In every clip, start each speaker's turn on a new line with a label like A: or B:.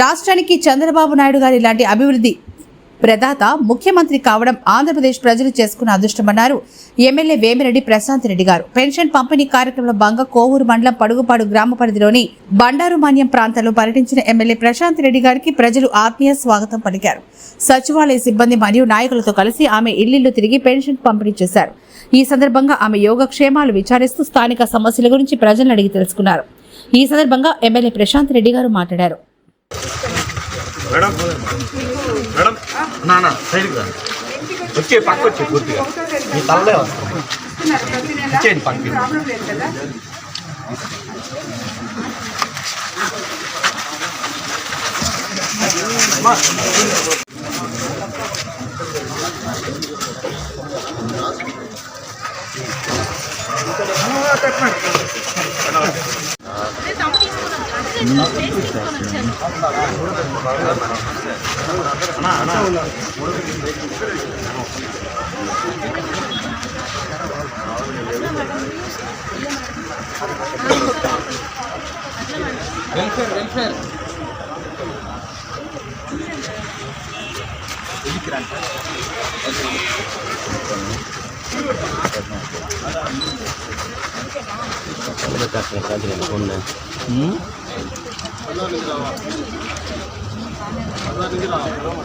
A: రాష్ట్రానికి చంద్రబాబు నాయుడు గారి ఇలాంటి అభివృద్ధి ప్రదాత ముఖ్యమంత్రి కావడం ఆంధ్రప్రదేశ్ ప్రజలు చేసుకున్న అదృష్టమన్నారు. ఎమ్మెల్యే వేమిరెడ్డి ప్రశాంత్ రెడ్డి గారు. పెన్షన్ పంపిణీ కార్యక్రమంలో భాగంగా కోవూరు మండలం పడుగుపాడు గ్రామ పరిధిలోని బండారుమాన్యం ప్రాంతంలో పర్యటించిన ఎమ్మెల్యే ప్రశాంత్ రెడ్డి గారికి ప్రజలు ఆత్మీయ స్వాగతం పలికారు. సచివాలయ సిబ్బంది మరియు నాయకులతో కలిసి ఆమె ఇల్లిల్లు తిరిగి పెన్షన్ పంపిణీ చేశారు. ఈ సందర్భంగా ఆమె యోగక్షేమాలు విచారిస్తూ స్థానిక సమస్యల గురించి ప్రజలను అడిగి తెలుసుకున్నారు. ఈ సందర్భంగా ఎమ్మెల్యే ప్రశాంత్ రెడ్డి గారు మాట్లాడారు.
B: మేడం మేడం నా నా సైడ్కి రా వచ్చే పక్క వచ్చే పూర్తిగా మీ తల్లే వస్తాం వచ్చేయండి పక్కకి வெல்ஃபேர் வெல்ஃபேர் இருக்கிறாங்க சார் ம் హైదరాబాద్ నుంచి రావాలి హైదరాబాద్ నుంచి రావాలి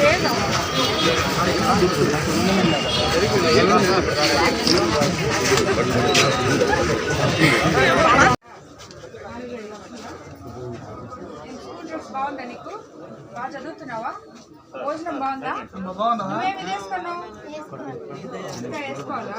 B: Thank you.
C: బాగుందా? నీకు బాగా చదువుతున్నావా భోజనం బాగుందా నువ్వేమి వేసుకున్నావు ఇంకా వేసుకోవాలా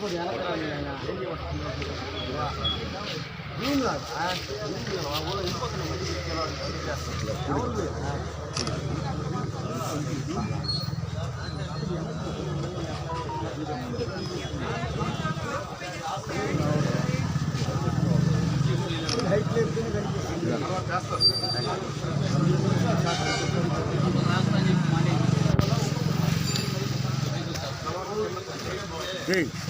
D: को ज़्यादा करा मिलेगा जून लग आज बोलो इनको Sim.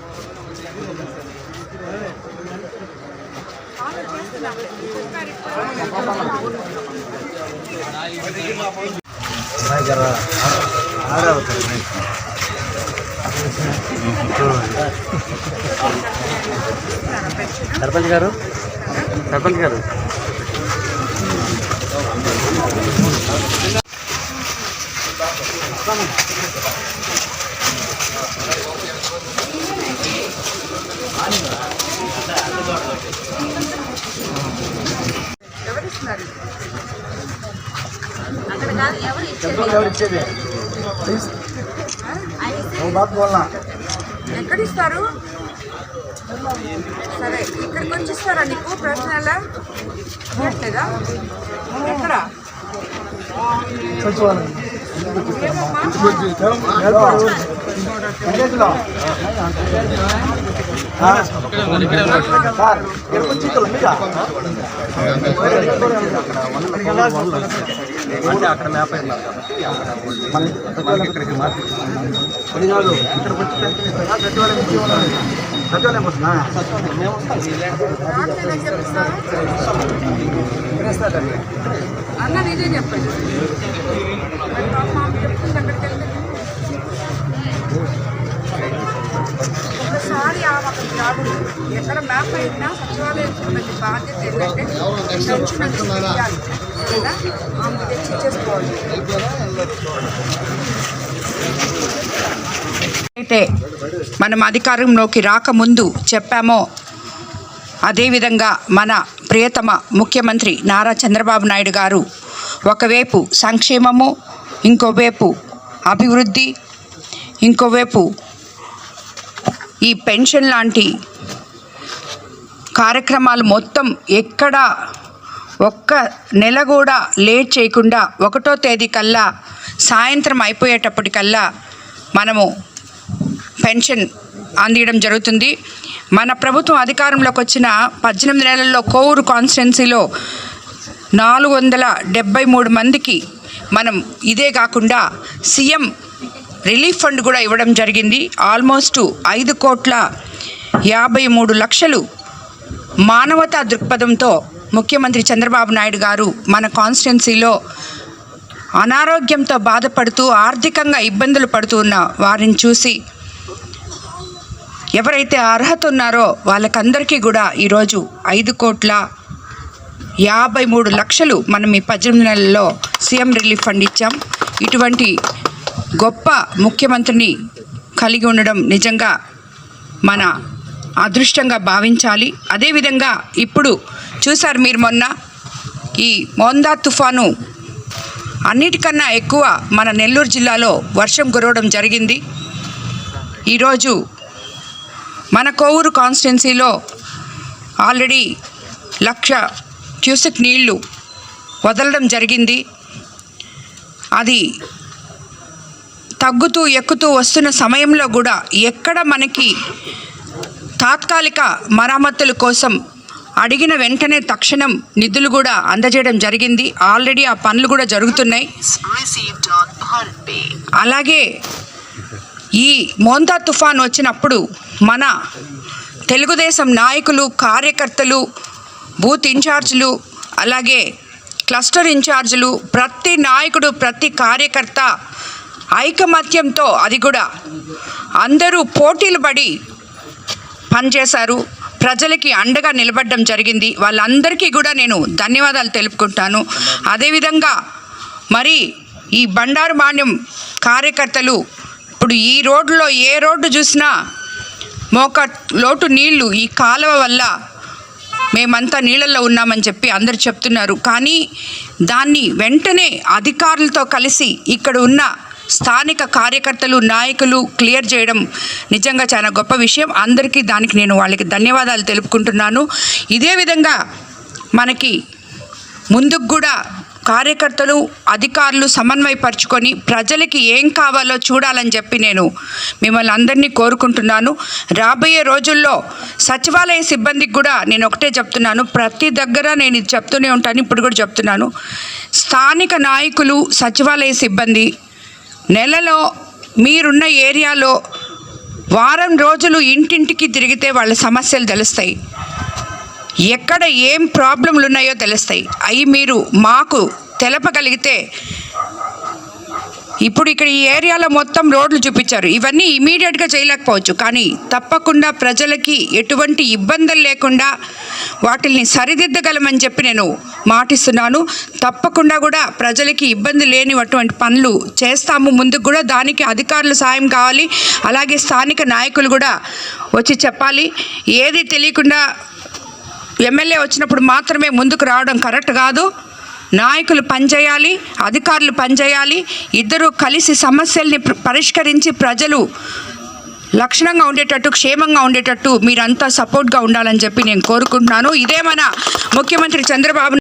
B: సర్పంచ్ గారు? సర్పంచ్ గారు.
E: అందుబాటులో ఎక్కడిస్తారు? సరే ఇక్కడికి వచ్చి ఇస్తారా నీకు ప్రశ్న ఎలా ఎక్కడ? ఇవ్వట్లేదా ఎక్కడ మీద?
F: అంటే అక్కడ మ్యాప్ అయినారు కాబట్టి మనకి ఇక్కడికి ఇక్కడికి వచ్చి సచివాలయం. సచివాలయం? మేము వస్తాం.
E: అన్న నిజే చెప్పండి ఒకసారి రాకూడదు ఎక్కడ మ్యాప్ అయినా సచివాలయం బాధ్యత ఏంటంటే కదా? ఆమె తెచ్చి ఇచ్చేసుకోవాలి. అయితే మనం అధికారంలోకి రాకముందు చెప్పామో అదేవిధంగా మన ప్రియతమ ముఖ్యమంత్రి నారా చంద్రబాబు నాయుడు గారు ఒకవైపు సంక్షేమము ఇంకోవైపు అభివృద్ధి ఇంకోవైపు ఈ పెన్షన్ లాంటి కార్యక్రమాలు మొత్తం ఎక్కడ ఒక్క నెల కూడా లేట్ చేయకుండా ఒకటో తేదీ కల్లా సాయంత్రం అయిపోయేటప్పటికల్లా మనము పెన్షన్ అందియడం జరుగుతుంది. మన ప్రభుత్వం అధికారంలోకి వచ్చిన పద్దెనిమిది నెలల్లో కోవూరు కాన్స్టిట్యున్సీలో నాలుగు వందల డెబ్బై మూడు మందికి మనం ఇదే కాకుండా సీఎం రిలీఫ్ ఫండ్ కూడా ఇవ్వడం జరిగింది. ఆల్మోస్ట్ ఐదు కోట్ల యాభై మూడు లక్షలు మానవతా దృక్పథంతో ముఖ్యమంత్రి చంద్రబాబు నాయుడు గారు మన కాన్స్టిట్యున్సీలో అనారోగ్యంతో బాధపడుతూ ఆర్థికంగా ఇబ్బందులు పడుతూ ఉన్న వారిని చూసి ఎవరైతే అర్హత ఉన్నారో వాళ్ళకందరికీ కూడా ఈరోజు ఐదు కోట్ల యాభై మూడు లక్షలు మనం ఈ పద్దెనిమిది నెలల్లో సీఎం రిలీఫ్ ఫండ్ ఇచ్చాం. ఇటువంటి గొప్ప ముఖ్యమంత్రిని కలిగి ఉండడం నిజంగా మన అదృష్టంగా భావించాలి. అదేవిధంగా ఇప్పుడు చూశారు మీరు మొన్న? ఈ మోందా తుఫాను అన్నిటికన్నా ఎక్కువ మన నెల్లూరు జిల్లాలో వర్షం కురవడం జరిగింది. ఈరోజు మన కోవూరు కాన్స్టిట్యున్సీలో ఆల్రెడీ లక్ష క్యూసెక్ నీళ్ళు వదలడం జరిగింది. అది తగ్గుతూ ఎక్కుతూ వస్తున్న సమయంలో కూడా ఎక్కడ మనకి తాత్కాలిక మరమ్మతుల కోసం అడిగిన వెంటనే తక్షణం నిధులు కూడా అందజేయడం జరిగింది. ఆల్రెడీ ఆ పనులు కూడా జరుగుతున్నాయి. అలాగే ఈ మోంతా తుఫాన్ వచ్చినప్పుడు మన తెలుగుదేశం నాయకులు కార్యకర్తలు బూత్ ఇన్ఛార్జీలు అలాగే క్లస్టర్ ఇన్ఛార్జీలు ప్రతి నాయకుడు ప్రతి కార్యకర్త ఐకమత్యంతో అది కూడా అందరూ పోటీలు పడి పనిచేశారు. ప్రజలకి అండగా నిలబడడం జరిగింది. వాళ్ళందరికీ కూడా నేను ధన్యవాదాలు తెలుపుకుంటాను. అదేవిధంగా మరి ఈ బండారు మాన్యం కార్యకర్తలు ఇప్పుడు ఈ రోడ్లో ఏ రోడ్డు చూసినా మోక లోటు నీళ్ళు ఈ కాలువ వల్ల మేమంతా నీళ్ళల్లో ఉన్నామని చెప్పి అందరు చెప్తున్నారు. కానీ దాన్ని వెంటనే అధికారులతో కలిసి ఇక్కడ ఉన్న స్థానిక కార్యకర్తలు నాయకులు క్లియర్ చేయడం నిజంగా చాలా గొప్ప విషయం. అందరికీ దానికి నేను వాళ్ళకి ధన్యవాదాలు తెలుపుకుంటున్నాను. ఇదే విధంగా మనకి ముందుకు కూడా కార్యకర్తలు అధికారులు సమన్వయపరుచుకొని ప్రజలకి ఏం కావాలో చూడాలని చెప్పి నేను మిమ్మల్ని అందరినీ కోరుకుంటున్నాను. రాబోయే రోజుల్లో సచివాలయ సిబ్బందికి కూడా నేను ఒకటే చెప్తున్నాను. ప్రతి దగ్గర నేను ఇది చెప్తూనే ఉంటాను ఇప్పుడు కూడా చెప్తున్నాను. స్థానిక నాయకులు సచివాలయ సిబ్బంది నెలలో మీరున్న ఏరియాలో వారం రోజులు ఇంటింటికి తిరిగితే వాళ్ళ సమస్యలు తెలుస్తాయి. ఎక్కడ ఏం ప్రాబ్లంలు ఉన్నాయో తెలుస్తాయి. అవి మీరు మాకు తెలపగలిగితే ఇప్పుడు ఇక్కడ ఈ ఏరియాలో మొత్తం రోడ్లు చూపించారు. ఇవన్నీ ఇమీడియట్గా చేయలేకపోవచ్చు. కానీ తప్పకుండా ప్రజలకి ఎటువంటి ఇబ్బందులు లేకుండా వాటిల్ని సరిదిద్దగలమని చెప్పి నేను మాటిస్తున్నాను. తప్పకుండా కూడా ప్రజలకి ఇబ్బంది లేని అటువంటి పనులు చేస్తాము. ముందుకు కూడా దానికి అధికారులు సాయం కావాలి. అలాగే స్థానిక నాయకులు కూడా వచ్చి చెప్పాలి. ఏది తెలియకుండా ఎమ్మెల్యే వచ్చినప్పుడు మాత్రమే ముందుకు రావడం కరెక్ట్ కాదు. నాయకులు పనిచేయాలి అధికారులు పనిచేయాలి ఇద్దరు కలిసి సమస్యల్ని పరిష్కరించి ప్రజలు లక్షణంగా ఉండేటట్టు క్షేమంగా ఉండేటట్టు మీరంతా సపోర్ట్గా ఉండాలని చెప్పి నేను కోరుకుంటున్నాను. ఇదే మన ముఖ్యమంత్రి చంద్రబాబు